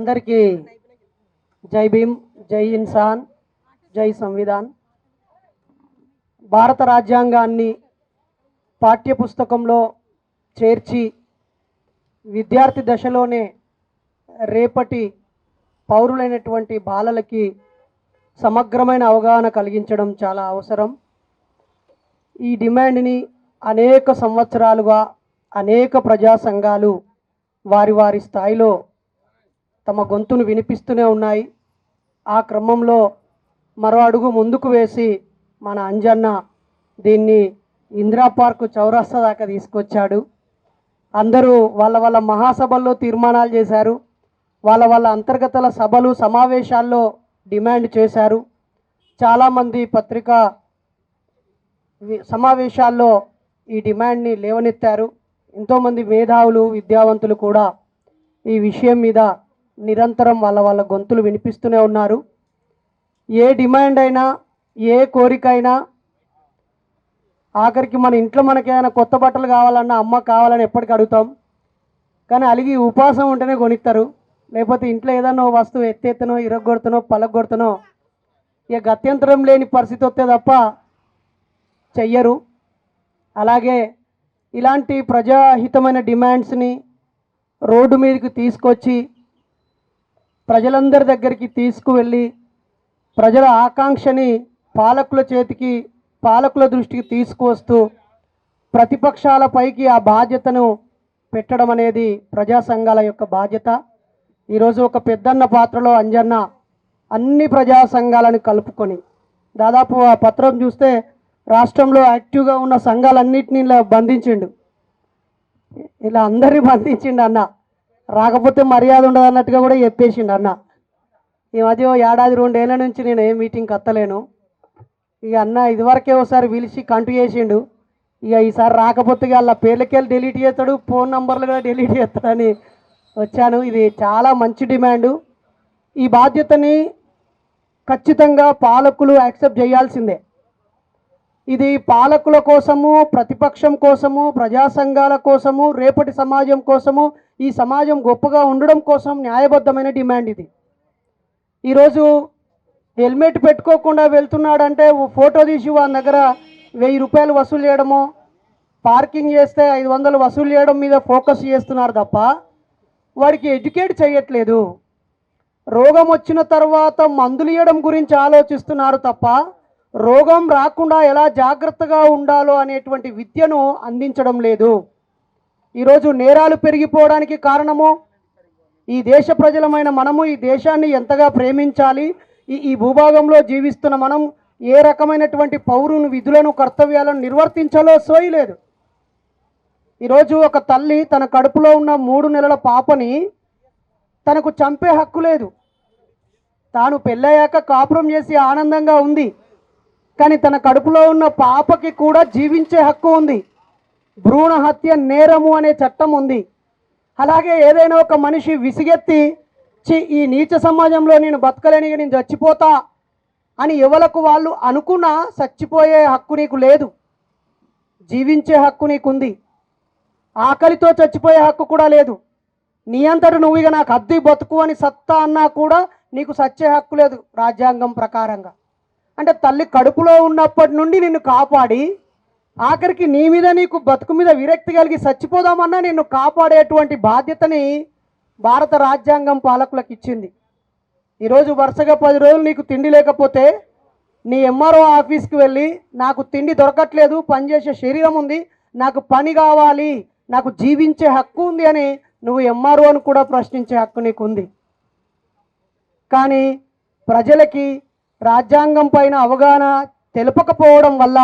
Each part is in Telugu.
అందరికీ జై భీమ్ జై ఇన్సాన్ జై సంవిధాన్. భారత రాజ్యాంగాన్ని పాఠ్యపుస్తకంలో చేర్చి విద్యార్థి దశలోనే రేపటి పౌరులైనటువంటి బాలలకి సమగ్రమైన అవగాహన కలిగించడం చాలా అవసరం. ఈ డిమాండ్ని అనేక సంవత్సరాలుగా అనేక ప్రజా సంఘాలు వారి వారి స్థాయిలో తమ గొంతును వినిపిస్తూనే ఉన్నాయి. ఆ క్రమంలో మరో అడుగు ముందుకు వేసి మన అంజన్న దీన్ని ఇందిరా పార్క్ చౌరస్తా దాకా తీసుకొచ్చాడు. అందరూ వాళ్ళ వాళ్ళ మహాసభల్లో తీర్మానాలు చేశారు. వాళ్ళ వాళ్ళ అంతర్గతల సభలు సమావేశాల్లో డిమాండ్ చేశారు. చాలామంది పత్రికా సమావేశాల్లో ఈ డిమాండ్ని లేవనెత్తారు. ఎంతోమంది మేధావులు విద్యావంతులు కూడా ఈ విషయం మీద నిరంతరం వాళ్ళ వాళ్ళ గొంతులు వినిపిస్తూనే ఉన్నారు. ఏ డిమాండ్ అయినా ఏ కోరిక అయినా ఆఖరికి మన ఇంట్లో మనకేమైనా కొత్త బట్టలు కావాలన్నా అమ్మ కావాలని ఎప్పటికీ అడుగుతాం. కానీ అలిగి ఉపాసం ఉంటేనే కొనిస్తారు. లేకపోతే ఇంట్లో ఏదైనా వస్తువు ఎత్తెత్తనో ఇరగొడతనో పలగొడతనో ఇక గత్యంతరం లేని పరిస్థితి వస్తే తప్ప చెయ్యరు. అలాగే ఇలాంటి ప్రజాహితమైన డిమాండ్స్ని రోడ్డు మీదకి తీసుకొచ్చి ప్రజలందరి దగ్గరికి తీసుకువెళ్ళి ప్రజల ఆకాంక్షని పాలకుల చేతికి పాలకుల దృష్టికి తీసుకువస్తూ ప్రతిపక్షాలపైకి ఆ బాధ్యతను పెట్టడం అనేది ప్రజా సంఘాల యొక్క బాధ్యత. ఈరోజు ఒక పెద్దన్న పాత్రలో అంజన్న అన్ని ప్రజా సంఘాలను కలుపుకొని దాదాపు ఆ పత్రం చూస్తే రాష్ట్రంలో యాక్టివ్గా ఉన్న సంఘాలన్నింటినీ ఇలా బంధించిండు. ఇలా అందరినీ బంధించిండు అన్న. రాకపోతే మర్యాద ఉండదు అన్నట్టుగా కూడా చెప్పేసిండు అన్న. ఈ మధ్య ఏడాది రెండేళ్ళ నుంచి నేను ఏ మీటింగ్కి కత్తలేను ఇక అన్న ఇదివరకే ఒకసారి పిలిచి కంటు చేసిండు. ఇక ఈసారి రాకపోతే ఇక వాళ్ళ పేర్లకెళ్ళి డిలీట్ చేస్తాడు ఫోన్ నంబర్లు కూడా డిలీట్ చేస్తాడని వచ్చాను. ఇది చాలా మంచి డిమాండు ఈ బాధ్యతని ఖచ్చితంగా పాలకులు యాక్సెప్ట్ చేయాల్సిందే. ఇది పాలకుల కోసము ప్రతిపక్షం కోసము ప్రజా సంఘాల కోసము రేపటి సమాజం కోసము ఈ సమాజం గొప్పగా ఉండడం కోసం న్యాయబద్ధమైన డిమాండ్ ఇది. ఈరోజు హెల్మెట్ పెట్టుకోకుండా వెళ్తున్నాడంటే ఓ ఫోటో తీసి వాని దగ్గర వెయ్యి రూపాయలు వసూలు చేయడమో పార్కింగ్ చేస్తే ఐదు వందలు వసూలు చేయడం మీద ఫోకస్ చేస్తున్నారు తప్ప వాడికి ఎడ్యుకేట్ చేయట్లేదు. రోగం వచ్చిన తర్వాత మందులు ఇవ్వడం గురించి ఆలోచిస్తున్నారు తప్ప రోగం రాకుండా ఎలా జాగ్రత్తగా ఉండాలో అనేటువంటి విద్యను అందించడం లేదు. ఈరోజు నేరాలు పెరిగిపోవడానికి కారణము ఈ దేశ ప్రజలమైన మనము ఈ దేశాన్ని ఎంతగా ప్రేమించాలి ఈ ఈ భూభాగంలో జీవిస్తున్న మనం ఏ రకమైనటువంటి పౌరుని విధులను కర్తవ్యాలను నిర్వర్తించాలో సోయలేదు ఈరోజు ఒక తల్లి తన కడుపులో ఉన్న మూడు నెలల పాపని తనకు చంపే హక్కు లేదు. తాను పెళ్ళయ్యాక కాపురం చేసి ఆనందంగా ఉంది. కానీ తన కడుపులో ఉన్న పాపకి కూడా జీవించే హక్కు ఉంది. భ్రూణ హత్య నేరము అనే చట్టం ఉంది. అలాగే ఏదైనా ఒక మనిషి విసిగెత్తి చి ఈ నీచ సమాజంలో నేను బతకలేని నేను చచ్చిపోతా అని ఎవలకు వాళ్ళు అనుకున్నా చచ్చిపోయే హక్కు నీకు లేదు. జీవించే హక్కు నీకుంది. ఆకలితో చచ్చిపోయే హక్కు కూడా లేదు. నీ అంతట నువ్వు ఇక నాకు అద్దె బతుకు అని సత్తా అన్నా కూడా నీకు సచ్చే హక్కు లేదు రాజ్యాంగం ప్రకారంగా. అంటే తల్లి కడుపులో ఉన్నప్పటి నుండి నిన్ను కాపాడి ఆఖరికి నీ మీద నీకు బతుకు మీద విరక్తి కలిగి చచ్చిపోదామన్నా నిన్ను కాపాడేటువంటి బాధ్యతని భారత రాజ్యాంగం పాలకులకు ఇచ్చింది. ఈరోజు వరుసగా పది రోజులు నీకు తిండి లేకపోతే నీ ఎంఆర్ఓ ఆఫీస్కి వెళ్ళి నాకు తిండి దొరకట్లేదు పనిచేసే శరీరం ఉంది నాకు పని కావాలి నాకు జీవించే హక్కు ఉంది అని నువ్వు ఎంఆర్ఓను కూడా ప్రశ్నించే హక్కు నీకు ఉంది కానీ ప్రజలకి రాజ్యాంగం పైన అవగాహన తెలుపకపోవడం వల్ల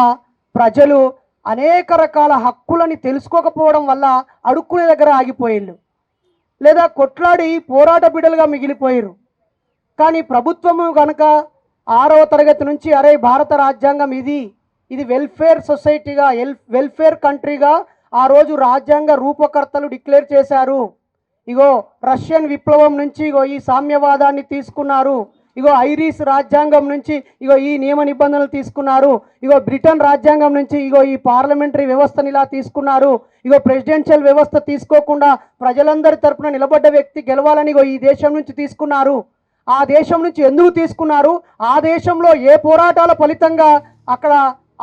ప్రజలు అనేక రకాల హక్కులని తెలుసుకోకపోవడం వల్ల అడుక్కునే దగ్గర ఆగిపోయిళ్ళు లేదా కొట్లాడి పోరాట బిడ్డలుగా మిగిలిపోయారు కానీ ప్రభుత్వము కనుక ఆరవ తరగతి నుంచి అరే భారత రాజ్యాంగం ఇది ఇది వెల్ఫేర్ సొసైటీగా ఎల్ వెల్ఫేర్ కంట్రీగా ఆ రోజు రాజ్యాంగ రూపకర్తలు డిక్లేర్ చేశారు. ఇగో రష్యన్ విప్లవం నుంచి ఇగో ఈ సామ్యవాదాన్ని తీసుకున్నారు. ఇగో ఐరిస్ రాజ్యాంగం నుంచి ఇగో ఈ నియమ నిబంధనలు తీసుకున్నారు. ఇగో బ్రిటన్ రాజ్యాంగం నుంచి ఇగో ఈ పార్లమెంటరీ వ్యవస్థని ఇలా తీసుకున్నారు. ఇగో ప్రెసిడెన్షియల్ వ్యవస్థ తీసుకోకుండా ప్రజలందరి తరపున నిలబడ్డ వ్యక్తి గెలవాలని ఇగో ఈ దేశం నుంచి తీసుకున్నారు. ఆ దేశం నుంచి ఎందుకు తీసుకున్నారు? ఆ దేశంలో ఏ పోరాటాల ఫలితంగా అక్కడ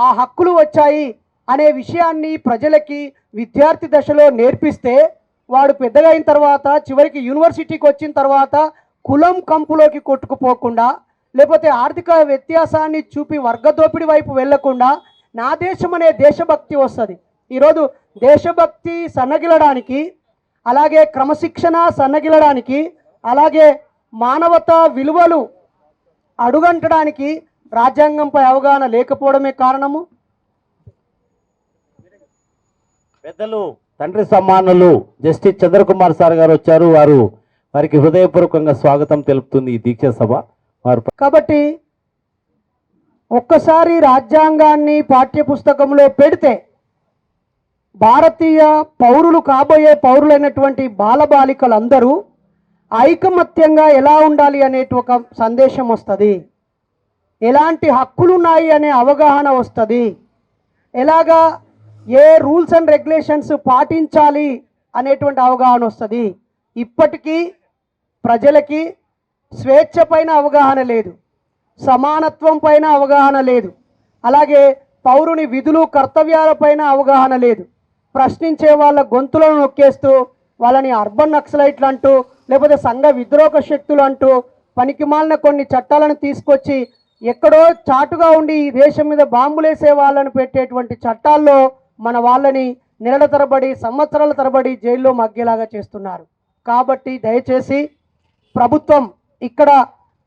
ఆ హక్కులు వచ్చాయి అనే విషయాన్ని ప్రజలకి విద్యార్థి దశలో నేర్పిస్తే వాడు పెద్దగా అయిన తర్వాత చివరికి యూనివర్సిటీకి వచ్చిన తర్వాత కులం కంపులోకి కొట్టుకుపోకుండా లేకపోతే ఆర్థిక వ్యత్యాసాన్ని చూపి వర్గదోపిడి వైపు వెళ్ళకుండా నా దేశం అనే దేశభక్తి వస్తుంది. ఈరోజు దేశభక్తి సన్నగిలడానికి అలాగే క్రమశిక్షణ సన్నగిలడానికి అలాగే మానవత విలువలు అడుగంటడానికి రాజ్యాంగంపై అవగాహన లేకపోవడమే కారణము. పెద్దలు తండ్రి సమ్మానులు జస్టిస్ చంద్రకుమార్ సార్ గారు వచ్చారు. వారు వారికి హృదయపూర్వకంగా స్వాగతం తెలుపుతుంది ఈ దీక్ష సభ. వారు కాబట్టి ఒక్కసారి రాజ్యాంగాన్ని పాఠ్యపుస్తకంలో పెడితే భారతీయ పౌరులు కాబోయే పౌరులైనటువంటి బాలబాలికలందరూ ఐకమత్యంగా ఎలా ఉండాలి అనేటి ఒక సందేశం వస్తుంది. ఎలాంటి హక్కులు ఉన్నాయి అనే అవగాహన వస్తుంది. ఎలాగా ఏ రూల్స్ అండ్ రెగ్యులేషన్స్ పాటించాలి అనేటువంటి అవగాహన వస్తుంది. ఇప్పటికీ ప్రజలకి స్వేచ్ఛ పైన అవగాహన లేదు సమానత్వం పైన అవగాహన లేదు అలాగే పౌరుని విధులు కర్తవ్యాలపైన అవగాహన లేదు. ప్రశ్నించే వాళ్ళ గొంతులను నొక్కేస్తూ వాళ్ళని అర్బన్ నక్సలైట్లు అంటూ లేకపోతే సంఘ విద్రోహ శక్తులు అంటూ పనికిమాలిన కొన్ని చట్టాలను తీసుకొచ్చి ఎక్కడో చాటుగా ఉండి ఈ దేశం మీద బాంబులేసే వాళ్ళని పెట్టేటువంటి చట్టాల్లో మన వాళ్ళని నెలల తరబడి సంవత్సరాల తరబడి జైల్లో మగ్గేలాగా చేస్తున్నారు. కాబట్టి దయచేసి ప్రభుత్వం ఇక్కడ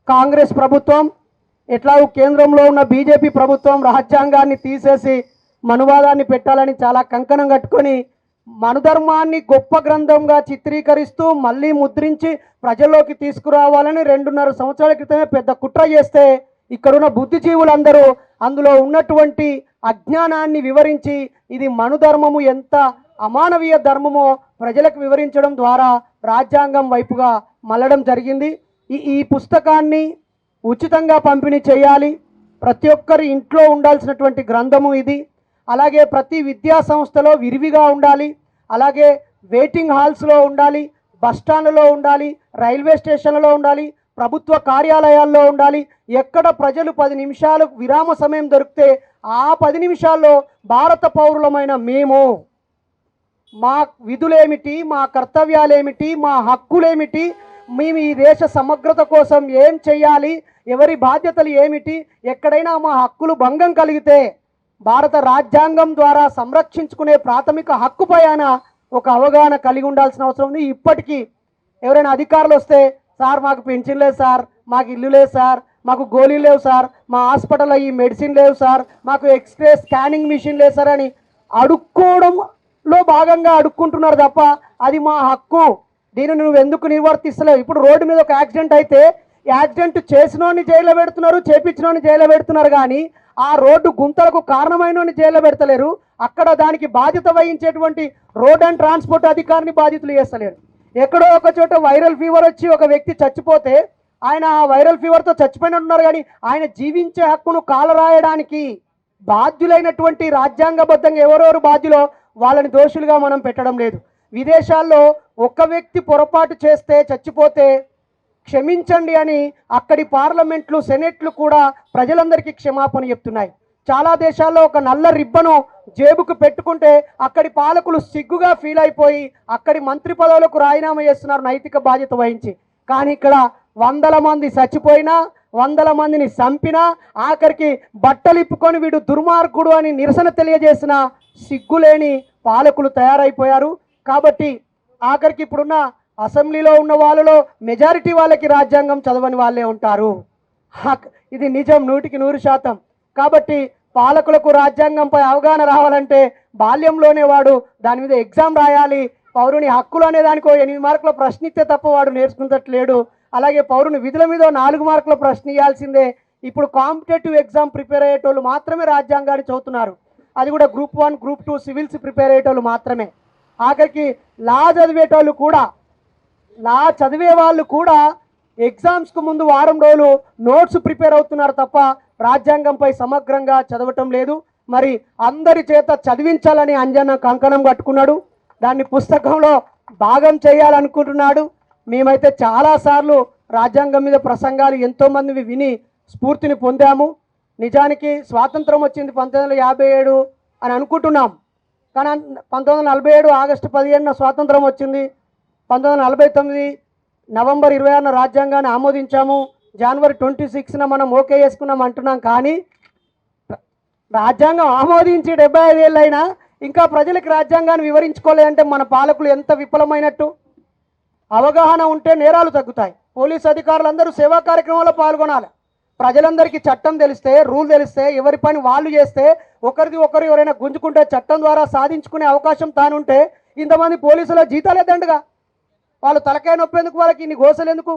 కాంగ్రెస్ ప్రభుత్వం ఎట్లాగూ కేంద్రంలో ఉన్న బీజేపీ ప్రభుత్వం రాజ్యాంగాన్ని తీసేసి మనువాదాన్ని పెట్టాలని చాలా కంకణం కట్టుకొని మనుధర్మాన్ని గొప్ప గ్రంథంగా చిత్రీకరిస్తూ మళ్ళీ ముద్రించి ప్రజల్లోకి తీసుకురావాలని రెండున్నర సంవత్సరాల క్రితమే పెద్ద కుట్ర చేస్తే ఇక్కడున్న బుద్ధిజీవులందరూ అందులో ఉన్నటువంటి అజ్ఞానాన్ని వివరించి ఇది మనుధర్మము ఎంత అమానవీయ ధర్మమో ప్రజలకు వివరించడం ద్వారా రాజ్యాంగం వైపుగా మళ్ళడం జరిగింది. ఈ ఈ పుస్తకాన్ని ఉచితంగా పంపిణీ చేయాలి. ప్రతి ఒక్కరి ఇంట్లో ఉండాల్సినటువంటి గ్రంథము ఇది. అలాగే ప్రతి విద్యా సంస్థలో విరివిగా ఉండాలి. అలాగే వెయిటింగ్ హాల్స్లో ఉండాలి బస్ ఉండాలి రైల్వే స్టేషన్లలో ఉండాలి ప్రభుత్వ కార్యాలయాల్లో ఉండాలి. ఎక్కడ ప్రజలు పది నిమిషాలు విరామ సమయం దొరికితే ఆ పది నిమిషాల్లో భారత పౌరులమైన మేము మా విధులేమిటి మా కర్తవ్యాలేమిటి మా హక్కులేమిటి మేము ఈ దేశ సమగ్రత కోసం ఏం చేయాలి? ఎవరి బాధ్యతలు ఏమిటి? ఎక్కడైనా మా హక్కులు భంగం కలిగితే భారత రాజ్యాంగం ద్వారా సంరక్షించుకునే ప్రాథమిక హక్కు పైన ఒక అవగాహన కలిగి ఉండాల్సిన అవసరం ఉంది. ఇప్పటికీ ఎవరైనా అధికారులు వస్తే సార్ మాకు పెన్షన్ లేదు సార్ మాకు ఇల్లు లేదు సార్ మాకు గోళీలు లేవు సార్ మా హాస్పిటల్లో ఈ మెడిసిన్ లేవు సార్ మాకు ఎక్స్రే స్కానింగ్ మిషన్ లేదు సార్ అని అడుక్కోవడంలో భాగంగా అడుక్కుంటున్నారు తప్ప అది మా హక్కు. దీనిని నువ్వు ఎందుకు నివర్తిస్తలేవు ఇప్పుడు రోడ్డు మీద ఒక యాక్సిడెంట్ అయితే యాక్సిడెంట్ చేసినోని జైల్లో పెడుతున్నారు చేపించినోని జైల్లో పెడుతున్నారు కానీ ఆ రోడ్డు గుంతలకు కారణమైన జైల్లో పెడతలేరు. అక్కడ దానికి బాధ్యత వహించేటువంటి రోడ్ అండ్ ట్రాన్స్పోర్ట్ అధికారిని బాధ్యతలు చేస్తలేరు. ఎక్కడో ఒక చోట వైరల్ ఫీవర్ వచ్చి ఒక వ్యక్తి చచ్చిపోతే ఆయన ఆ వైరల్ ఫీవర్తో చచ్చిపోయినట్టున్నారు కానీ ఆయన జీవించే హక్కును కాలరాయడానికి బాధ్యులైనటువంటి రాజ్యాంగబద్ధంగా ఎవరెవరు బాధ్యులో వాళ్ళని దోషులుగా మనం పెట్టడం లేదు. విదేశాల్లో ఒక వ్యక్తి పొరపాటు చేస్తే చచ్చిపోతే క్షమించండి అని అక్కడి పార్లమెంట్లు సెనెట్లు కూడా ప్రజలందరికీ క్షమాపణ చెప్తున్నాయి. చాలా దేశాల్లో ఒక నల్ల రిబ్బను జేబుకు పెట్టుకుంటే అక్కడి పాలకులు సిగ్గుగా ఫీల్ అయిపోయి అక్కడి మంత్రి పదవులకు రాజీనామా చేస్తున్నారు నైతిక బాధ్యత వహించి. కానీ ఇక్కడ వందల మంది చచ్చిపోయినా వందల మందిని చంపినా ఆఖరికి బట్టలు ఇప్పుకొని వీడు దుర్మార్గుడు అని నిరసన తెలియజేసిన సిగ్గులేని పాలకులు తయారైపోయారు. కాబట్టి ఆఖరికి ఇప్పుడున్న అసెంబ్లీలో ఉన్న వాళ్ళలో మెజారిటీ వాళ్ళకి రాజ్యాంగం చదవని వాళ్ళే ఉంటారు. హక్ ఇది నిజం నూటికి నూరు శాతం. కాబట్టి పాలకులకు రాజ్యాంగంపై అవగాహన రావాలంటే బాల్యంలోనే వాడు దాని మీద ఎగ్జామ్ రాయాలి. పౌరుని హక్కులు అనే దానికి ఎనిమిది మార్కుల ప్రశ్న ఇస్తే తప్ప వాడు నేర్చుకున్నట్లేడు అలాగే పౌరుని విధుల మీద నాలుగు మార్కుల ప్రశ్న ఇవ్వాల్సిందే ఇప్పుడు కాంపిటేటివ్ ఎగ్జామ్ ప్రిపేర్ అయ్యేటోళ్ళు మాత్రమే రాజ్యాంగాన్ని చదువుతున్నారు. అది కూడా group one group two civils prepare అయ్యేటోళ్ళు మాత్రమే. ఆఖరికి లా చదివేటోళ్ళు కూడా లా చదివే వాళ్ళు కూడా ఎగ్జామ్స్కు ముందు వారం రోజులు నోట్స్ ప్రిపేర్ అవుతున్నారు తప్ప రాజ్యాంగంపై సమగ్రంగా చదవటం లేదు. మరి అందరి చేత చదివించాలని అంజన్న కంకణం కట్టుకున్నాడు. దాన్ని పుస్తకంలో భాగం చేయాలనుకుంటున్నాడు. మేమైతే చాలాసార్లు రాజ్యాంగం మీద ప్రసంగాలు ఎంతోమందివి విని స్ఫూర్తిని పొందాము. నిజానికి స్వాతంత్రం వచ్చింది పంతొమ్మిది వందల యాభై ఏడు అని అనుకుంటున్నాం. కానీ పంతొమ్మిది వందల నలభై ఏడు ఆగస్టు పదిహేడున స్వాతంత్రం వచ్చింది. పంతొమ్మిది వందల నలభై తొమ్మిది నవంబర్ ఇరవై ఆరున రాజ్యాంగాన్ని ఆమోదించాము. జనవరి ట్వంటీ సిక్స్న మనం ఓకే చేసుకున్నాం అంటున్నాం కానీ రాజ్యాంగం ఆమోదించి డెబ్బై ఐదు ఏళ్ళైనా ఇంకా ప్రజలకు రాజ్యాంగాన్ని వివరించుకోలేదంటే మన పాలకులు ఎంత విఫలమైనట్టు? అవగాహన ఉంటే నేరాలు తగ్గుతాయి. పోలీస్ అధికారులందరూ సేవా కార్యక్రమాల్లో పాల్గొనాలి. ప్రజలందరికీ చట్టం తెలిస్తే రూల్ తెలిస్తే ఎవరి పని వాళ్ళు చేస్తే ఒకరిది ఒకరు ఎవరైనా గుంజుకుంటే చట్టం ద్వారా సాధించుకునే అవకాశం తానుంటే ఇంతమంది పోలీసుల జీతాలేదండగా వాళ్ళు తలకాయ నొప్పేందుకు వాళ్ళకి ఇన్ని గోసలు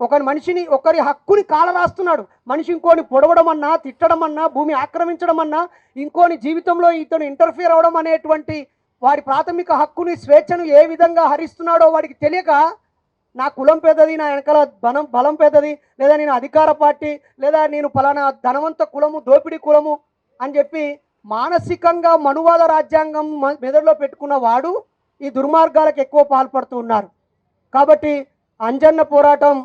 ఒక మనిషిని ఒకరి హక్కుని కాల రాస్తున్నాడు మనిషి ఇంకోని పొడవడం అన్నా తిట్టడం అన్నా భూమి ఆక్రమించడం అన్నా ఇంకోని జీవితంలో ఇతను ఇంటర్ఫియర్ అవడం అనేటువంటి వారి ప్రాథమిక హక్కుని స్వేచ్ఛను ఏ విధంగా హరిస్తున్నాడో వాడికి తెలియక నా కులం పెద్దది నా వెనకాల బలం బలం పెద్దది లేదా నేను అధికార పార్టీ లేదా నేను ఫలానా ధనవంత కులము దోపిడీ కులము అని చెప్పి మానసికంగా మనువాద రాజ్యాంగం మ- మెదడులో పెట్టుకున్న వాడు ఈ దుర్మార్గాలకు ఎక్కువ పాల్పడుతూ ఉన్నారు. కాబట్టి అంజన్న పోరాటం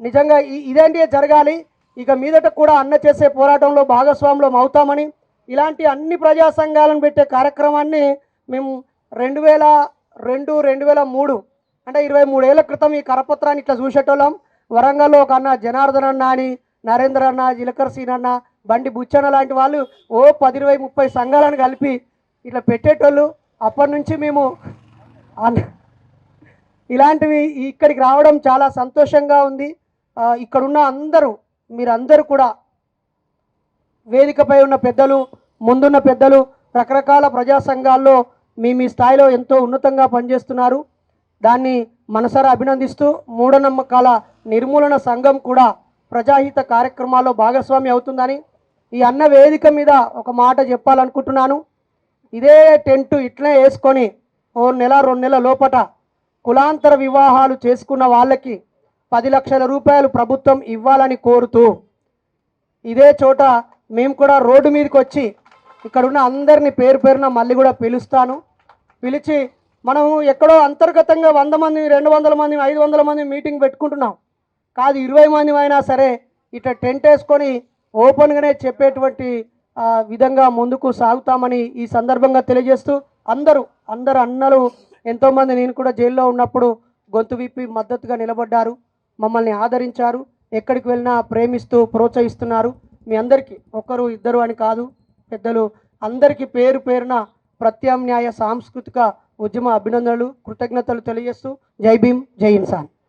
నిజంగా ఇదేంటి జరగాలి? ఇక మీదట కూడా అన్న చేసే పోరాటంలో భాగస్వాములం అవుతామని ఇలాంటి అన్ని ప్రజా సంఘాలను పెట్టే కార్యక్రమాన్ని మేము రెండు వేల రెండు రెండు వేల మూడు అంటే ఇరవై మూడేళ్ళ క్రితం ఈ కరపత్రాన్ని ఇట్లా చూసేటోళ్ళం. వరంగల్లో ఒక అన్న జనార్దన్ అన్న అని నరేంద్ర అన్న జిలకర్ సీన్ అన్న బండి బుచ్చన్న లాంటి వాళ్ళు ఓ పది ఇరవై ముప్పై సంఘాలను కలిపి ఇట్లా పెట్టేటోళ్ళు. అప్పటి నుంచి మేము అన్న ఇలాంటివి ఇక్కడికి రావడం చాలా సంతోషంగా ఉంది. ఇక్కడున్న అందరూ మీరందరూ కూడా వేదికపై ఉన్న పెద్దలు ముందున్న పెద్దలు రకరకాల ప్రజా సంఘాల్లో మీ మీ స్థాయిలో ఎంతో ఉన్నతంగా పనిచేస్తున్నారు. దాన్ని మనసారా అభినందిస్తూ మూఢనమ్మకాల నిర్మూలన సంఘం కూడా ప్రజాహిత కార్యక్రమాల్లో భాగస్వామి అవుతుందని ఈ అన్న వేదిక మీద ఒక మాట చెప్పాలనుకుంటున్నాను. ఇదే టెంట్ ఇట్లే వేసుకొని ఓ నెల రెండు నెలల లోపట కులాంతర వివాహాలు చేసుకున్న వాళ్ళకి పది లక్షల రూపాయలు ప్రభుత్వం ఇవ్వాలని కోరుతూ ఇదే చోట మేము కూడా రోడ్డు మీదకి వచ్చి ఇక్కడ ఉన్న అందరిని పేరు పేరున మళ్ళీ కూడా పిలుస్తాను. పిలిచి మనము ఎక్కడో అంతర్గతంగా వంద మంది రెండు వందల మంది ఐదు వందల మంది మీటింగ్ పెట్టుకుంటున్నాం. కాదు ఇరవై మంది అయినా సరే ఇట్లా టెంట్ వేసుకొని ఓపెన్గానే చెప్పేటువంటి విధంగా ముందుకు సాగుతామని ఈ సందర్భంగా తెలియజేస్తూ అందరూ అందరు అన్నలు ఎంతోమంది నేను కూడా జైల్లో ఉన్నప్పుడు గొంతు విప్పి మద్దతుగా నిలబడ్డారు మమ్మల్ని ఆదరించారు ఎక్కడికి వెళ్ళినా ప్రేమిస్తూ ప్రోత్సహిస్తున్నారు. మీ అందరికీ ఒకరు ఇద్దరు అని కాదు పెద్దలు అందరికీ పేరు పేరున ప్రత్యామ్నాయ సాంస్కృతిక ఉద్యమ అభినందనలు కృతజ్ఞతలు తెలియజేస్తూ జై భీమ్ జై ఇన్సాన్.